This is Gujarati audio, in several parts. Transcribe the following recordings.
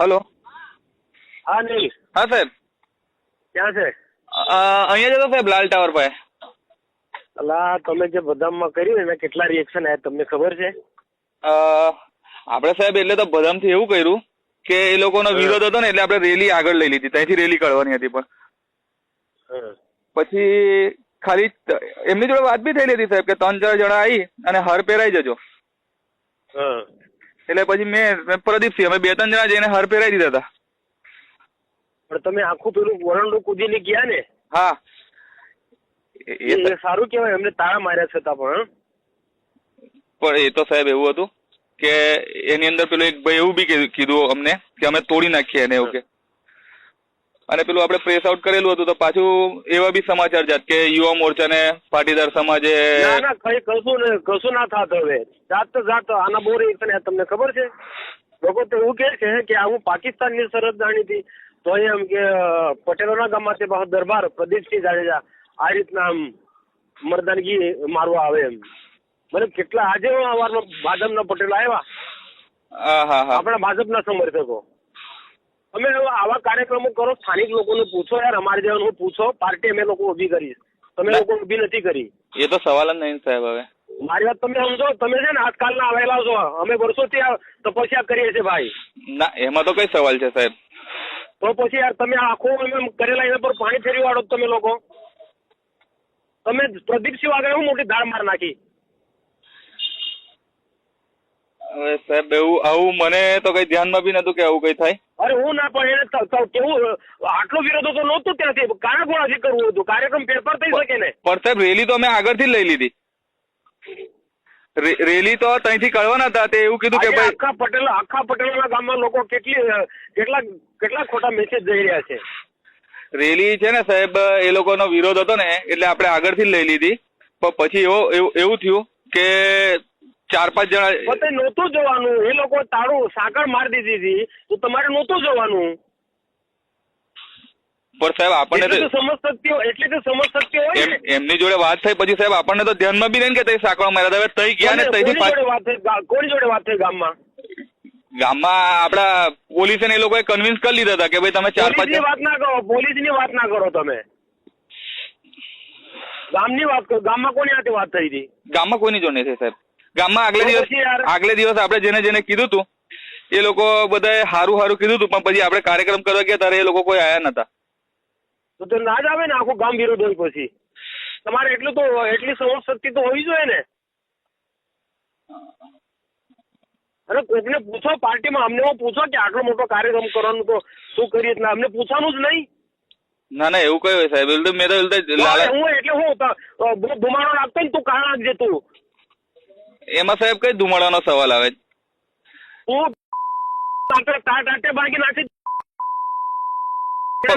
હલો. હા નહીં હા સાહેબ. ક્યાં છે? અહીંયા જતો સાહેબ લાલ ટાવર પાસે. અલા તમે જે બદામમાં કર્યું એના કેટલા રિએક્શન આવ્યા? તમને ખબર છે? અ, આપણે સાહેબ એટલે તો બદામથી એવું કર્યું કે એ લોકોનો વિરોધ હતો ને એટલે આપણે રેલી આગળ લઈ લીધી. ત્યાંથી રેલી કરવાની હતી પણ. પછી ખાલી એમની જોડે વાત બી થયેલી હતી સાહેબ કે ત્રણ ચાર જણા આવી અને હર પહેરાઈ જજો. હા. એટલે પછી મેં પ્રદીપસિંહ અમે બે ત્રણ જણા જઈને હાર પહેરાવી દીધા હતા. પણ તમે આખું પેલું વરંડું કૂદીને ગયા ને? હા. એ- સારું કહેવાય એમને તાળા માર્યા છતાં પણ પણ એ તો સાહેબ એવું હતું કે એની અંદર પેલું એક ભાઈ એવું બી કીધું- કીધું અમને કે અમે તોડી નાખીએ એને એવું કે. અને પેલું આપણે પ્રેસ આઉટ કરેલું હતું તો પાછું એવા બી સમાચાર જાત કે યુવા મોરચાને પાટીદાર સમાજે ના ના કઈ કશું ને કશું ના થાત હવે. જાત તો જાત આના બહુ રિએક્શન તમને ખબર છે? લોકો તો એવું કહે છે કે આ હું પાકિસ્તાનની સરહદ જાણીતી તો અહીં એમ કે પટેલોના ગામમાંથી પાછો દરબાર પ્રદીપસિંહ જાડેજા આ રીતના આમ મરદાનગી મારવા આવે એમ. મને કેટલા આજે સવારમાં ભાજપના પટેલ આવ્યા. હા હા હા. આપણા ભાજપના સમર્થકો. અમે હવે આવા કાર્યક્રમો કરો સ્થાનિક લોકોને પૂછો યાર અમારે જેવાનું પૂછો. પાર્ટી અમે લોકો ઊભી કરી તમે લોકો ઊભી નથી કરી. એ તો સવાલ જ નહીં સાહેબ હવે. મારી વાત તમે સમજો તમે છે ને આજકાલના આવેલા છો. અમે વર્ષોથી તપસ્યા કરીએ છીએ ભાઈ. ના એમાં તો કઈ સવાલ છે સાહેબ? તો પછી યાર તમે આખું એમ કરેલા એના પર પાણી ફેરવી વાળો તમે લોકો. તમે પ્રદીપસિંહ આગળ હું મોટી ધાર માર નાખી. હવે સાહેબ એવું આવું મને તો કઈ ધ્યાનમાં બી નતું કે આવું કઈ થાય. અરે હું ના પણ એને કેવું આટલો વિરોધ તો નહોતું ત્યાંથી. કાણા ગોળાથી કરવું હતું? કાર્યક્રમ પેપર થઈ શકે ને? પણ સાહેબ રેલી તો અમે આગળથી લઈ લીધી. રેલી તો ત્યાંથી કરવાના હતા તે એવું કીધું કે ભાઈ આખા પટેલ આખા પટેલના ગામમાં લોકો કેટલી કેટલા કેટલા ખોટા મેસેજ જઈ રહ્યા છે? રેલી છે ને સાહેબ એ લોકોનો વિરોધ હતો ને એટલે આપણે આગળથી લઈ લીધી. પણ પછી એવું એવું થયું કે ચાર પાંચ જણા પોતે નહોતું જવાનું. એ લોકો તારું સાંકળ મારી દીધી હતી. તો તમારે નહોતું જવાનું. પણ સાહેબ આપણને તો સમજ શક્તિ હોય- એટલે તો સમજ શક્તિ હોય એમની જોડે વાત થઈ પછી સાહેબ આપણને તો ધ્યાનમાં બી નહીં કે તઈ સાંકળો માર્યા. હવે તઈ ગયા ને તઈથી કોની જોડે વાત થઈ? ગા- કોની જોડે વાત થઈ ગામમાં? ગામમાં આપડા પોલીસ ને એ લોકોએ કન્વિન્સ કરી લીધા હતા કે ભાઈ તમે ચાર પાંચ વાત ના કરો. પોલીસની વાત ના કરો તમે. ગામની વાત કરો. ગામમાં કોની સાથે વાત થઈ હતી? ગામમાં કોઈની જોડે નથી સાહેબ. ગામમાં આગલે દિવસ આગલે દિવસ આપણે જેને જેને કીધું હતું એ લોકો બધાએ હારું હારું કીધું હતું પણ પછી આપણે કાર્યક્રમ કરવા ગયા ત્યારે એ લોકો કોઈ આયા નતા. તો તો ના જ આવે ને આખું ગામ વિરોધ હોય પછી. તમારે એટલું તો એટલી સમજ શક્તિ તો હોવી જોઈએ ને. અરે કોકને પૂછો પાર્ટીમાં અમને પૂછો કે આટલો મોટો કાર્યક્રમ કરવાનું તો શું કરીએ એટલે અમને પૂછવાનું જ નહીં. ના ના એવું કયું હોય સાહેબ? મેં તો હું એટલે હું બુમાડો નાખતો ને તું કાં નાખજે તું. એમાં સાહેબ કઈ ધુમાડાનો સવાલ આવે તાટે તાટે ભાગી નાખી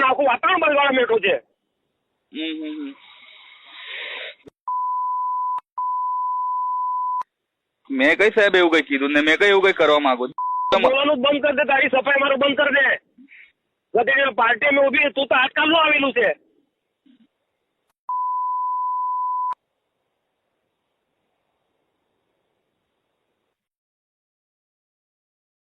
આખું વાતાવરણ બગાડવા બેઠો છે. મેં કઈ સાહેબ એવું કઈ કીધું ને મેં કઈ એવું કઈ કરવા માંગુ? બોલવાનું બંધ કરી દે તારી સફાઈ મારું બંધ કરી દે પાર્ટી મેં ઊભી તું તો આજકાલનું આવેલું છે